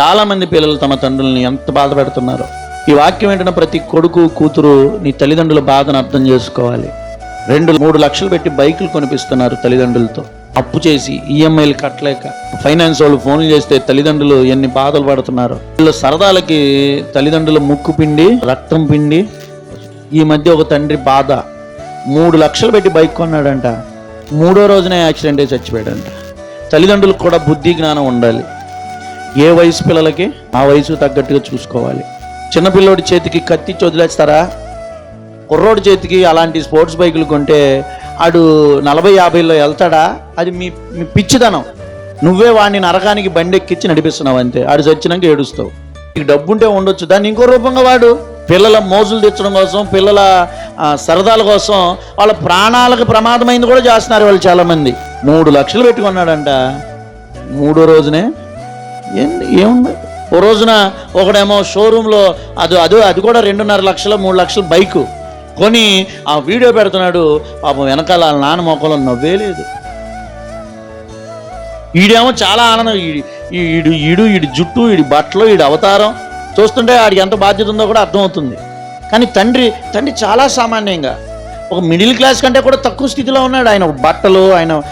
చాలామంది పిల్లలు తమ తండ్రుల్ని ఎంత బాధ పెడుతున్నారు? ఈ వాక్యం వెంటనే ప్రతి కొడుకు కూతురు నీ తల్లిదండ్రుల బాధను అర్థం చేసుకోవాలి. రెండు మూడు లక్షలు పెట్టి బైకులు కొనిపిస్తున్నారు తల్లిదండ్రులతో. అప్పు చేసి ఈఎంఐలు కట్టలేక. ఫైనాన్స్ వాళ్ళు ఫోన్లు చేస్తే తల్లిదండ్రులు ఎన్ని బాధలు పడుతున్నారు? వీళ్ళ సరదాలకి తల్లిదండ్రుల ముక్కు పిండి రక్తం పిండి ఈ మధ్య ఒక తండ్రి బాధ. మూడు లక్షలు పెట్టి బైక్ కొన్నాడంట. మూడో రోజునే యాక్సిడెంట్ అయి చచ్చిపోయాడంట. తల్లిదండ్రులకు కూడా బుద్ధి జ్ఞానం ఉండాలి. ఏ వయసు పిల్లలకి ఆ వయసు తగ్గట్టుగా చూసుకోవాలి. చిన్నపిల్లోడి చేతికి కత్తి వదిలేస్తారా కుర్రోడి చేతికి అలాంటి స్పోర్ట్స్ బైకులు కొంటే ఆడు నలభై యాభైలో వెళ్తాడా? అది మీ మీ పిచ్చిదనం నువ్వే వాడిని నరకానికి బండి ఎక్కించి నడిపిస్తున్నావు అంతే. ఆడు చచ్చినాక ఏడుస్తావు. నీకు డబ్బు ఉంటే ఉండొచ్చు. దాన్ని ఇంకో రూపంగా వాడు. పిల్లల మోజులు తెచ్చడం కోసం పిల్లల సరదాల కోసం వాళ్ళ ప్రాణాలకు ప్రమాదమైంది కూడా చేస్తున్నారు వాళ్ళు చాలామంది. మూడు లక్షలు పెట్టుకున్నాడంట. మూడో రోజునే ఏముంది? ఓ రోజున ఒకడేమో షోరూంలో అది అదో అది కూడా రెండున్నర లక్షల మూడు లక్షల బైకు కొని ఆ వీడియో పెడుతున్నాడు. పాపం వెనకాల వాళ్ళ నాన్న మొక్కలో నవ్వే లేదు. ఈడేమో చాలా ఆనందం. ఈడు ఈ- ఈడు ఈడు ఈడి జుట్టు ఈడి బట్టలు ఈడు అవతారం చూస్తుంటే ఆడికి ఎంత బాధ్యత ఉందో కూడా అర్థమవుతుంది. కానీ తండ్రి తండ్రి చాలా సామాన్యంగా. ఒక మిడిల్ క్లాస్ కంటే కూడా తక్కువ స్థితిలో ఉన్నాడు. ఆయన బట్టలు ఆయన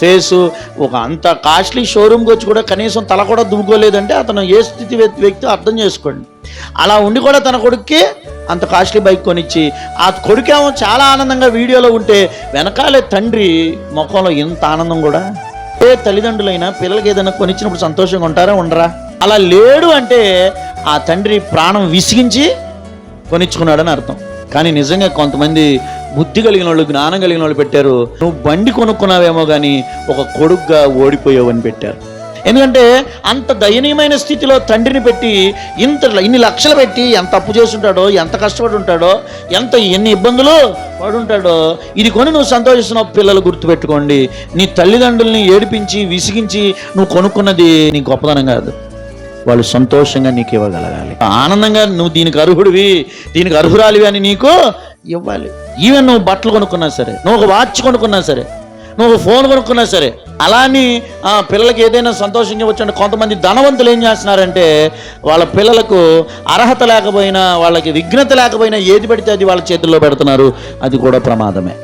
ఫేసు ఒక అంత కాస్ట్లీ షోరూమ్కి వచ్చి కూడా కనీసం తల కూడా దువ్వుకోలేదంటే అతను ఏ స్థితి వ్యక్తి వ్యక్తి అర్థం చేసుకోండి. అలా ఉండి కూడా తన కొడుక్కి అంత కాస్ట్లీ బైక్ కొనిచ్చి ఆ కొడుకేమో చాలా ఆనందంగా వీడియోలో ఉంటే వెనకాలే తండ్రి ముఖంలో ఇంత ఆనందం కూడా. ఏ తల్లిదండ్రులైనా పిల్లలకి ఏదైనా కొనిచ్చినప్పుడు సంతోషంగా ఉంటారా ఉండరా? అలా లేడు అంటే ఆ తండ్రి ప్రాణం విసిగించి కొనిచ్చుకున్నాడని అర్థం. కానీ నిజంగా కొంతమంది బుద్ధి కలిగిన వాళ్ళు జ్ఞానం కలిగిన వాళ్ళు పెట్టారు. నువ్వు బండి కొనుక్కున్నావేమో కానీ ఒక కొడుగ్గా ఓడిపోయావని అని పెట్టారు. ఎందుకంటే అంత దయనీయమైన స్థితిలో తండ్రిని పెట్టి ఇంత ఇన్ని లక్షలు పెట్టి ఎంత అప్పు చేస్తుంటాడో ఎంత కష్టపడి ఉంటాడో ఎంత ఎన్ని ఇబ్బందులు పడుంటాడో ఇది కొని నువ్వు సంతోషిస్తున్నావు పిల్లలు గుర్తుపెట్టుకోండి. నీ తల్లిదండ్రుల్ని ఏడిపించి విసిగించి నువ్వు కొనుక్కున్నది నీ గొప్పదనం కాదు. వాళ్ళు సంతోషంగా నీకు ఇవ్వగలగాలి. ఆనందంగా నువ్వు దీనికి అర్హుడివి దీనికి అర్హురాలివి అని నీకు ఇవ్వాలి. ఈవెన్ నువ్వు బట్టలు కొనుక్కున్నా సరే నువ్వు ఒక వాచ్ కొనుక్కున్నా సరే నువ్వు ఫోన్ కొనుక్కున్నా సరే అలా అని ఆ, పిల్లలకి ఏదైనా సంతోషంగా వచ్చండి కొంతమంది ధనవంతులు ఏం చేస్తున్నారంటే వాళ్ళ పిల్లలకు అర్హత లేకపోయినా వాళ్ళకి విఘ్నత లేకపోయినా ఏది పెడితే అది వాళ్ళ చేతుల్లో పెడుతున్నారు. అది కూడా ప్రమాదమే.